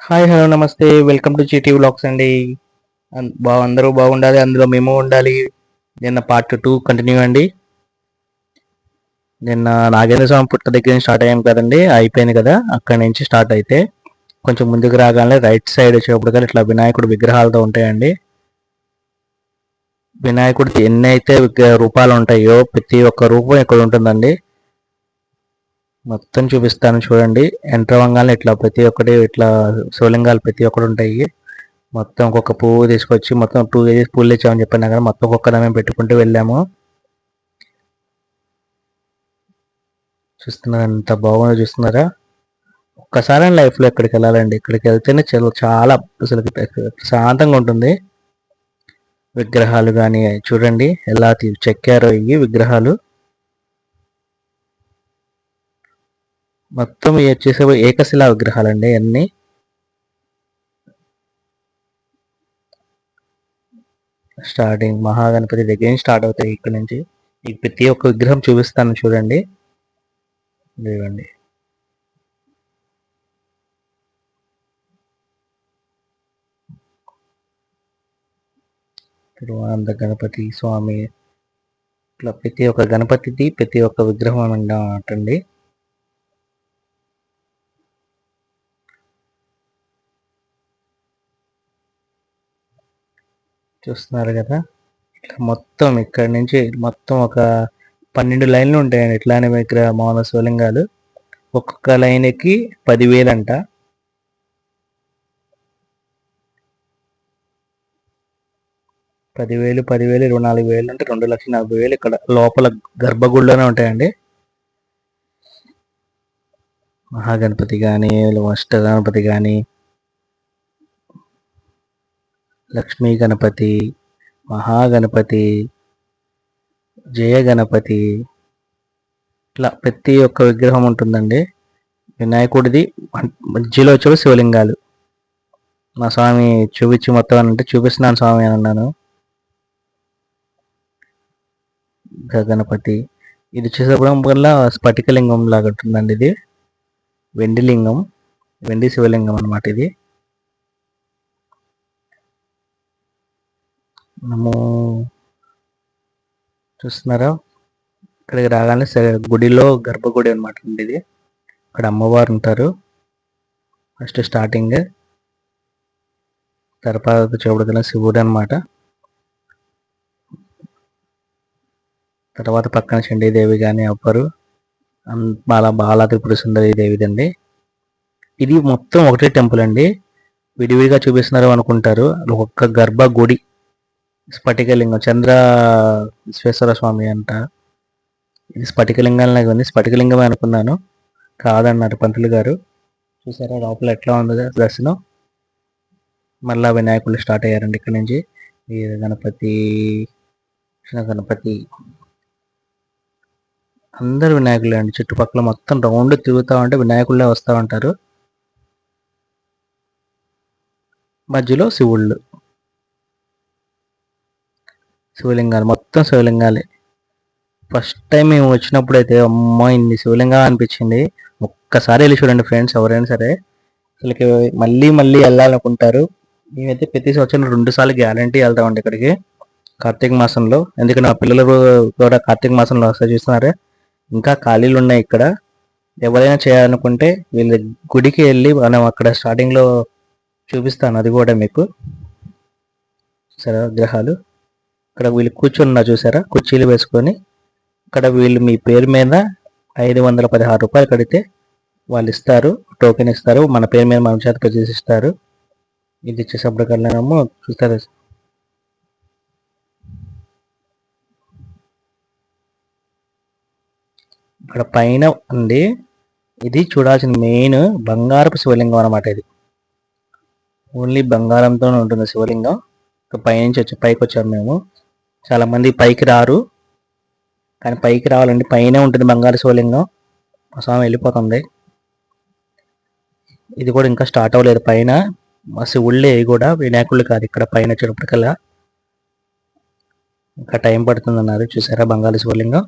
Hi hello నమస్తే. Welcome to GT vlogs అండి. బా అందరూ బాగుండాలి అందులో మేము ఉండాలి. నిన్న పార్ట్ టూ కంటిన్యూ అండి. నిన్న నాగేంద్ర స్వామి పుట్ట దగ్గర నుంచి స్టార్ట్ అయ్యాం కదండి అయిపోయింది కదా అక్కడి నుంచి స్టార్ట్ అయితే. కొంచెం ముందుకు రాగానే రైట్ సైడ్ వచ్చేప్పుడు కానీ ఇట్లా వినాయకుడు విగ్రహాలతో ఉంటాయండి. వినాయకుడికి ఎన్ని అయితే విగ్రహ రూపాలు ఉంటాయో ప్రతి ఒక్క రూపం ఇక్కడ ఉంటుందండి. మొత్తం చూపిస్తాను చూడండి. ఎంటర్ అవ్వగానే ఇట్లా ప్రతి ఒక్కటి ఇట్లా శివలింగాలు ప్రతి ఒక్కటి ఉంటాయి. మొత్తం ఒక్కొక్క పువ్వు తీసుకొచ్చి మొత్తం టూ కేజీస్ పూలు తెచ్చామని చెప్పాను కదా మొత్తం ఒక్కొక్క మేము పెట్టుకుంటూ వెళ్ళాము. చూస్తున్నారా ఎంత బాగుందో చూస్తున్నారా? ఒక్కసారి లైఫ్లో ఎక్కడికి వెళ్ళాలండి. ఇక్కడికి వెళ్తేనే చాలా చాలా అసలు ప్రశాంతంగా ఉంటుంది. విగ్రహాలు కానీ చూడండి. ఎలా చెక్కారో ఇవి విగ్రహాలు. మొత్తం ఇవి వచ్చేసి ఏకశిలా విగ్రహాలండి అన్ని? స్టార్టింగ్ మహాగణపతి దగ్గర నుంచి స్టార్ట్ అవుతాయి ఇక్కడ నుంచి. ఈ ప్రతి ఒక్క విగ్రహం చూపిస్తాను చూడండి. ఇవ్వండి తిరువనంద గణపతి స్వామి. ఇట్లా ప్రతి ఒక్క గణపతిది ప్రతి ఒక్క విగ్రహం అంటండి చూస్తున్నారు కదా. ఇట్లా మొత్తం ఇక్కడ నుంచి మొత్తం ఒక పన్నెండు లైన్లు ఉంటాయండి. ఇట్లానే విగ్రహ మౌన శివలింగాలు ఒక్కొక్క లైన్కి పదివేలు అంట పదివేలు పదివేలు ఇరవై నాలుగు వేలు అంటే రెండు లక్షల నలభై వేలు ఇక్కడ లోపల గర్భగుడిలోనే ఉంటాయండి. మహాగణపతి కానీ అష్ట గణపతి కానీ లక్ష్మీ గణపతి మహాగణపతి జయ గణపతి ఇట్లా ప్రతి ఒక్క విగ్రహం ఉంటుందండి. వినాయకుడిది మధ్యలో వచ్చేవి శివలింగాలు. మా స్వామి చూపించి మొత్తం అని అంటే చూపిస్తున్నాను స్వామి అని అన్నాను. గణపతి. ఇది చూసేప్పుడు వల్ల స్ఫటికలింగం లాగా ఉంటుందండి ఇది. వెండి లింగం వెండి శివలింగం అన్నమాట ఇది. మనము చూస్తున్నారా? ఇక్కడికి రాగానే స- గుడిలో గర్భగుడి అనమాట అండి ఇది. ఇక్కడ అమ్మవారు ఉంటారు. ఫస్ట్ స్టార్టింగ్ తర్వాత చూడగల శివుడు అనమాట తర్వాత పక్కన చండీదేవి కానీ అవ్వరు. అన్- బాల బాలా త్రిపుర సుందరి దేవిదండి. ఇది మొత్తం ఒకటే టెంపుల్ అండి. విడివిడిగా చూపిస్తున్నారు అనుకుంటారు. ఒక్క గర్భ గుడి స్ఫటికలింగం చంద్ర విశ్వేశ్వర స్వామి అంట. ఇది స్ఫటికలింగం లాగా ఉంది. స్ఫటికలింగమే అనుకున్నాను. కాదన్నారు పంతులు గారు. చూసారా లోపల ఎట్లా ఉంది దర్శనం. మళ్ళా వినాయకులు స్టార్ట్ అయ్యారండి ఇక్కడ నుంచి. వీర గణపతి కృష్ణ గణపతి. అందరు వినాయకులే అండి. చుట్టుపక్కల మొత్తం రౌండ్ తిరుగుతూ ఉంటే వినాయకులే వస్తూ ఉంటారు. మధ్యలో శివుళ్ళు. శివలింగాలు మొత్తం శివలింగాలే. ఫస్ట్ టైం మేము వచ్చినప్పుడు అయితే అమ్మ ఇన్ని శివలింగాలు అనిపించింది. ఒక్కసారి వెళ్ళి చూడండి ఫ్రెండ్స్ ఎవరైనా సరే. అసలుకి మళ్ళీ మళ్ళీ వెళ్ళాలనుకుంటారు. మేమైతే ప్రతి సంవత్సరం రెండు సార్లు గ్యారంటీ వెళ్తామండి ఇక్కడికి. కార్తీక మాసంలో. ఎందుకంటే నా పిల్లలు కూడా కార్తీక మాసంలో వస్తారు చూస్తున్నారే. ఇంకా ఖాళీలు ఉన్నాయి ఇక్కడ. ఎవరైనా చేయాలనుకుంటే వీళ్ళ గుడికి వెళ్ళి మనం అక్కడ స్టార్టింగ్లో చూపిస్తాను. అది కూడా మీకు. సరే విగ్రహాలు ఇక్కడ వీళ్ళు కూర్చున్నా చూసారా? కుర్చీలు వేసుకొని ఇక్కడ వీళ్ళు మీ పేరు మీద ఐదు వందల పదహారు రూపాయలు కడితే వాళ్ళు ఇస్తారు టోకెన్ ఇస్తారు. మన పేరు మీద మన చేత చేసి ఇస్తారు. ఇది ఇచ్చేసప్పటికల్లానేమో చూస్తారు? ఇక్కడ పైన ఉంది. ఇది చూడాల్సిన మెయిన్ బంగారపు శివలింగం అన్నమాట ఇది. ఓన్లీ బంగారంతో ఉంటుంది శివలింగం. ఇక్కడ పైనుంచి వచ్చి పైకి వచ్చాము మేము. చాలామంది పైకి రారు. కానీ పైకి రావాలండి. పైనే ఉంటుంది బంగారు శివలింగం. మా స్వామి వెళ్ళిపోతుంది. ఇది కూడా ఇంకా స్టార్ట్ అవ్వలేదు. పైన మా శివుళ్ళే కూడా వినాయకుళ్ళు కాదు. ఇక్కడ పైన వచ్చేటప్పటికల్లా ఇంకా టైం పడుతుంది అన్నారు చూసారా బంగారు శివలింగం?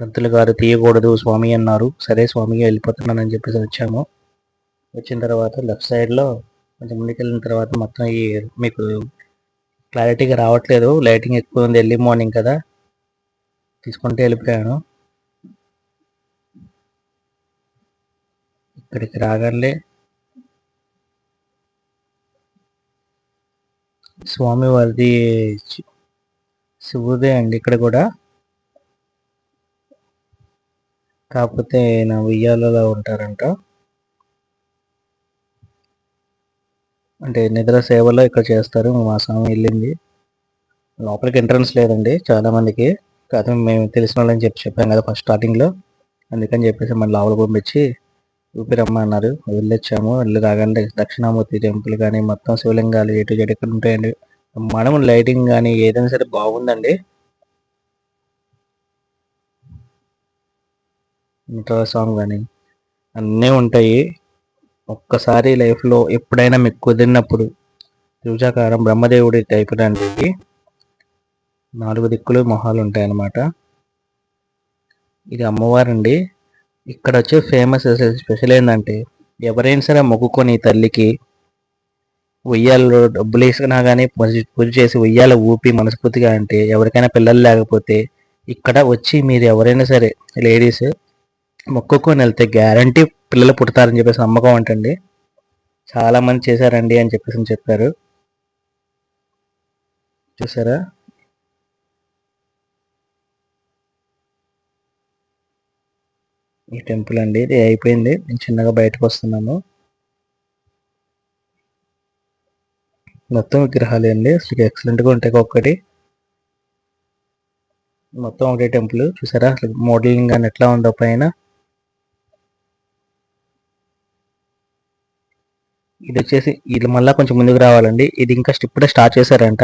పంతులు గారు తీయకూడదు స్వామి అన్నారు. సరే స్వామి వెళ్ళిపోతున్నానని చెప్పేసి వచ్చాము. వచ్చిన తర్వాత లెఫ్ట్ సైడ్లో కొంచెం ముందుకు వెళ్ళిన తర్వాత మొత్తం ఈ మీకు క్లారిటీగా రావట్లేదు. లైటింగ్ ఎక్కువ ఉంది. ఎర్లీ మార్నింగ్ కదా. తీసుకుంటే వెళ్ళిపోయాను. ఇక్కడికి రాగానే స్వామి వారిది శివుదే అండి ఇక్కడ కూడా. కాకపోతే నా ఉయ్యాలలో ఉంటారంట. అంటే నిద్ర సేవలో ఇక్కడ చేస్తారు. మా స్వామి వెళ్ళింది. లోపలికి ఎంట్రన్స్ లేదండి. చాలామందికి కాదు మేము తెలిసిన వాళ్ళని చెప్పి చెప్పాం కదా ఫస్ట్ స్టార్టింగ్లో అందుకని చెప్పేసి మన లోపల పంపించి ఊపిరమ్మ అన్నారు. వెళ్ళొచ్చాము. వెళ్ళి రాగానే దక్షిణామూర్తి టెంపుల్ కానీ మొత్తం శివలింగాలు ఎటు జడు ఎక్కడ ఉంటాయండి. మనం లైటింగ్ కానీ ఏదైనా సరే బాగుందండి. ఇంటర్ సాంగ్ కానీ అన్నీ ఉంటాయి. ఒక్కసారి లైఫ్లో ఎప్పుడైనా మీకు కుదిరినప్పుడు త్రిభుజాకారం బ్రహ్మదేవుడి టైప్ దానికి నాలుగు దిక్కులు మొహాలు ఉంటాయి అన్నమాట ఇది అమ్మవారండి. ఇక్కడ వచ్చే ఫేమస్ స్పెషల్ ఏంటంటే ఎవరైనా సరే మొక్కుకొని తల్లికి ఉయ్యాలలో డబ్బులు వేసుకున్నా కానీ పూజ చేసి ఉయ్యాల ఊపి మనస్ఫూర్తిగా అంటే ఎవరికైనా పిల్లలు లేకపోతే ఇక్కడ వచ్చి మీరు ఎవరైనా సరే లేడీస్ మొక్కుకొని వెళ్తే గ్యారంటీ పిల్లలు పుడతారని చెప్పేసి నమ్మకం అంటండి. చాలా మంది చేశారండి అని చెప్పేసి చెప్పారు. చూసారా? ఈ టెంపుల్ అండి ఇది అయిపోయింది. నేను చిన్నగా బయటకు వస్తున్నాను. మొత్తం విగ్రహాలు అండి. అసలు ఎక్సలెంట్గా ఉంటాయి ఒక్కటి మొత్తం ఒకటే టెంపుల్ చూసారా? అసలు మోడలింగ్ కానీ ఎట్లా ఉందో పైన. ఇది వచ్చేసి ఇది మళ్ళీ కొంచెం ముందుకు రావాలండి. ఇది ఇంకా ఇప్పుడే స్టార్ట్ చేశారంట.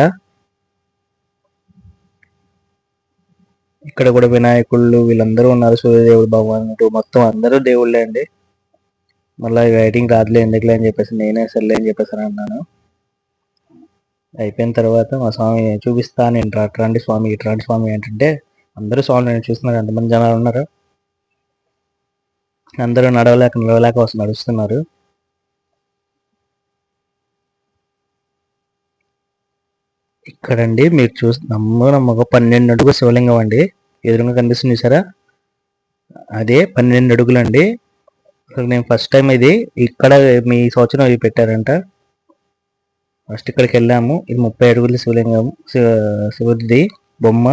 ఇక్కడ కూడా వినాయకుళ్ళు వీళ్ళందరూ ఉన్నారు. సూర్యదేవుడు భగవానుడు మొత్తం అందరూ దేవుళ్ళే అండి. మళ్ళీ రైటింగ్ రాదులే ఎందుకులే అని చెప్పేసి నేనే సర్లే అని చెప్పేసి అన్నాను. అయిపోయిన తర్వాత మా స్వామి చూపిస్తా నేను రాట్రాండి స్వామి ఇట్లాంటి స్వామి ఏంటంటే అందరూ స్వామి నేను చూస్తున్నారు. ఎంతమంది జనాలు ఉన్నారు? అందరూ నడవలేక నిలవలేక వస్తు నడుస్తున్నారు. ఇక్కడండి మీరు చూసి నమ్మ నమ్మక పన్నెండు అడుగు శివలింగం అండి. ఎదురుగా కనిపిస్తుంది చూసారా? అదే పన్నెండు అడుగులు అండి నేను ఫస్ట్ టైం ఇది. ఇక్కడ మీ సంవత్సరం ఇది పెట్టారంట. ఫస్ట్ ఇక్కడికి వెళ్ళాము. ఇది ముప్పై అడుగుల శివలింగం. శివుడిది బొమ్మ.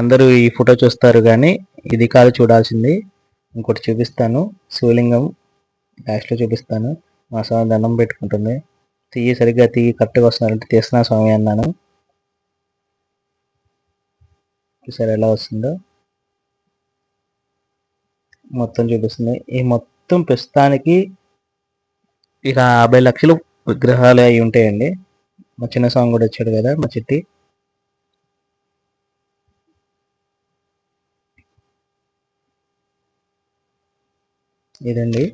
అందరూ ఈ ఫోటో చూస్తారు కానీ ఇది కాదు చూడాల్సింది. ఇంకోటి చూపిస్తాను. శివలింగం లాస్ట్లో చూపిస్తాను. మా స్వామి దండం పెట్టుకుంటుంది. తీయి సరిగ్గా తీయి కరెక్ట్గా వస్తున్నారంటే తీస్తున్నా స్వామి అన్నాను. చూసారు ఎలా వస్తుందో? మొత్తం చూపిస్తుంది. ఈ మొత్తం ప్రస్తుతానికి ఇక యాభై లక్షలు విగ్రహాలు అయి ఉంటాయండి. మా చిన్న సాంగ్ కూడా వచ్చాడు కదా మా చిట్టి. ఇదండి.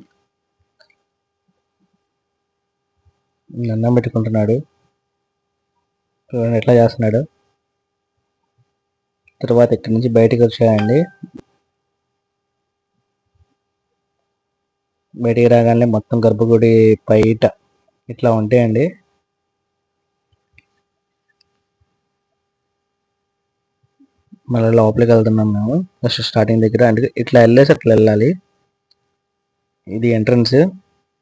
అన్నం పెట్టుకుంటున్నాడు. చూడండి ఎట్లా చేస్తున్నాడు. తర్వాత ఇక్కడి నుంచి బయటకు వచ్చాయండి బయటికి రాగానే మొత్తం గర్భగుడి బయట ఇట్లా ఉంటాయండి. మళ్ళీ లోపలికి వెళ్తున్నాం మేము. ఫస్ట్ స్టార్టింగ్ దగ్గర. అంటే ఇట్లా వెళ్ళేసి అట్లా వెళ్ళాలి. ఇది ఎంట్రన్స్.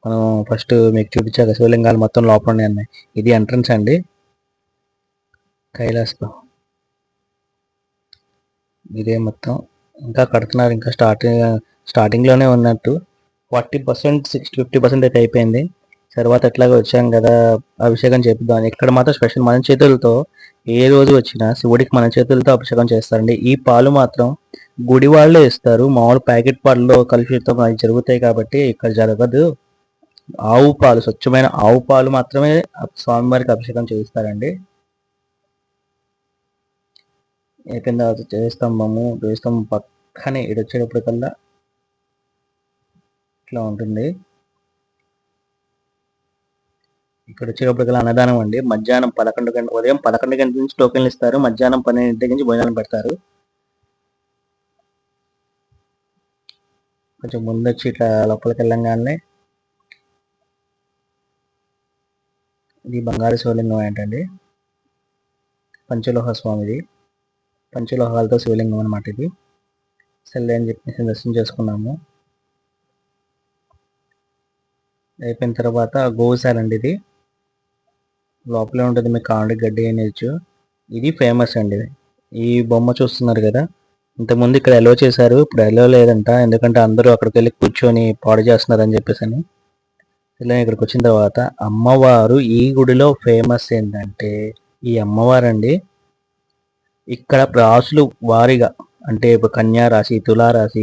మనం ఫస్ట్ మీకు చూపించాక శివలింగాలు మొత్తం లోపల ఉన్నాయి ఇది ఎంట్రన్స్ అండి. కైలాస్ ఇదే మొత్తం. ఇంకా కడుతున్నారు. ఇంకా స్టార్టింగ్ స్టార్టింగ్లోనే ఉన్నట్టు. Forty percent sixty fifty percent అయితే అయిపోయింది. తర్వాత ఎట్లాగో వచ్చాం కదా అభిషేకం చేపిద్దాం ఇక్కడ మాత్రం స్పెషల్ మన చేతులతో ఏ రోజు వచ్చినా శివుడికి మన చేతులతో అభిషేకం చేస్తారండి. ఈ పాలు మాత్రం గుడి వాళ్ళే ఇస్తారు. మామూలు ప్యాకెట్ పాలలో కలుషితం జరుగుతాయి కాబట్టి ఇక్కడ జరగదు. ఆవు పాలు స్వచ్ఛమైన ఆవు పాలు మాత్రమే స్వామివారికి అభిషేకం చేయిస్తారండి. అయిపోయిన జయస్తంభము జయస్తంభం పక్కనే ఇడొచ్చేటప్పటికల్లా ఇట్లా ఉంటుంది. ఇక్కడ వచ్చేటప్పటికల్లా అన్నదానం అండి. మధ్యాహ్నం పదకొండు గంట ఉదయం పదకొండు గంటల నుంచి టోకెన్లు ఇస్తారు. మధ్యాహ్నం పన్నెండింటి నుంచి భోజనం పెడతారు. కొంచెం ముందు వచ్చి ఇట్లా లోపలికి వెళ్ళంగానే ఇది బంగారు శివలింగం ఏంటండి? పంచలోహ స్వామిది. పంచలోహాలతో శివలింగం అనమాట ఇది. సెల్ అని చెప్పేసి దర్శనం చేసుకున్నాము. అయిపోయిన తర్వాత గోశాల అండి ఇది. లోపలే ఉంటుంది మీకు కాండి గడ్డి అనేచ్చు ఇది ఫేమస్ అండి. ఇది. ఈ బొమ్మ చూస్తున్నారు కదా ఇంతకుముందు ఇక్కడ ఎలో చేశారు ఇప్పుడు ఎలో లేదంట. ఎందుకంటే అందరూ అక్కడికి వెళ్ళి కూర్చొని పాడు చేస్తున్నారు అని చెప్పేసి అని ఇలా ఇక్కడికి వచ్చిన తర్వాత అమ్మవారు ఈ గుడిలో ఫేమస్ ఏంటంటే ఈ అమ్మవారు అండి ఇక్కడ రాసులు వారిగా అంటే ఇప్పుడు కన్యా రాశి తులా రాశి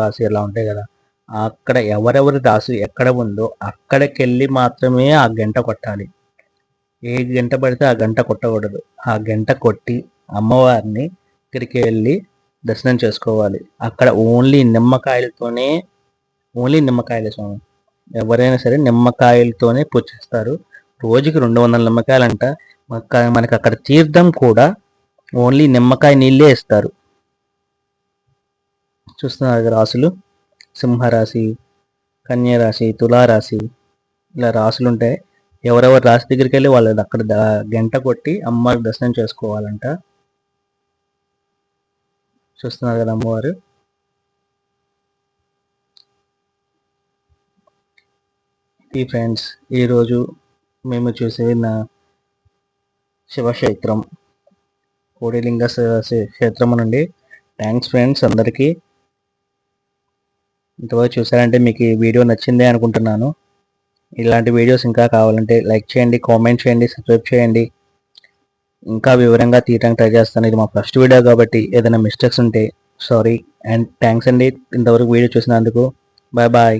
రాశి అలా ఉంటాయి కదా. అక్కడ ఎవరెవరి రాశి ఎక్కడ ఉందో అక్కడికి వెళ్ళి మాత్రమే ఆ గంట కొట్టాలి. ఏ గంట పడితే ఆ గంట కొట్టకూడదు. ఆ గంట కొట్టి అమ్మవారిని ఇక్కడికి వెళ్ళి దర్శనం చేసుకోవాలి. అక్కడ ఓన్లీ నిమ్మకాయలతోనే ఓన్లీ నిమ్మకాయల స్వామి. ఎవరైనా సరే నిమ్మకాయలతోనే పూజ చేస్తారు రోజుకి రెండు వందల నిమ్మకాయలంట. మనకి అక్కడ తీర్థం కూడా ఓన్లీ నిమ్మకాయ నీళ్ళే ఇస్తారు. చూస్తున్నారు కదా రాసులు? సింహరాశి కన్యరాశి తులారాశి ఇలా రాసులు ఉంటాయి. ఎవరెవరు రాశి దగ్గరికి వెళ్ళి వాళ్ళు అక్కడ గంట కొట్టి అమ్మవారి దర్శనం చేసుకోవాలంట. చూస్తున్నారు కదా అమ్మవారు? ఈ ఫ్రెండ్స్ ఈరోజు మేము చూసిన శివక్షేత్రం. కోడిలింగ క్షేత్రం నుండి థ్యాంక్స్ ఫ్రెండ్స్ అందరికీ. ఇంతవరకు చూసారంటే మీకు ఈ వీడియో నచ్చిందే అనుకుంటున్నాను. ఇలాంటి వీడియోస్ ఇంకా కావాలంటే లైక్ చేయండి కామెంట్ చేయండి సబ్స్క్రైబ్ చేయండి. ఇంకా వివరంగా తీయడానికి ట్రై చేస్తాను. ఇది మా ఫస్ట్ వీడియో కాబట్టి ఏదైనా మిస్టేక్స్ ఉంటే సారీ అండ్ థ్యాంక్స్ అండి. ఇంతవరకు వీడియో చూసినందుకు. బాయ్ బాయ్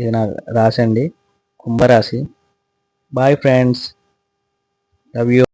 ఇది నాకు రాసండి కుంభరాశి బాయ్ ఫ్రెండ్స్ లవ్ యూ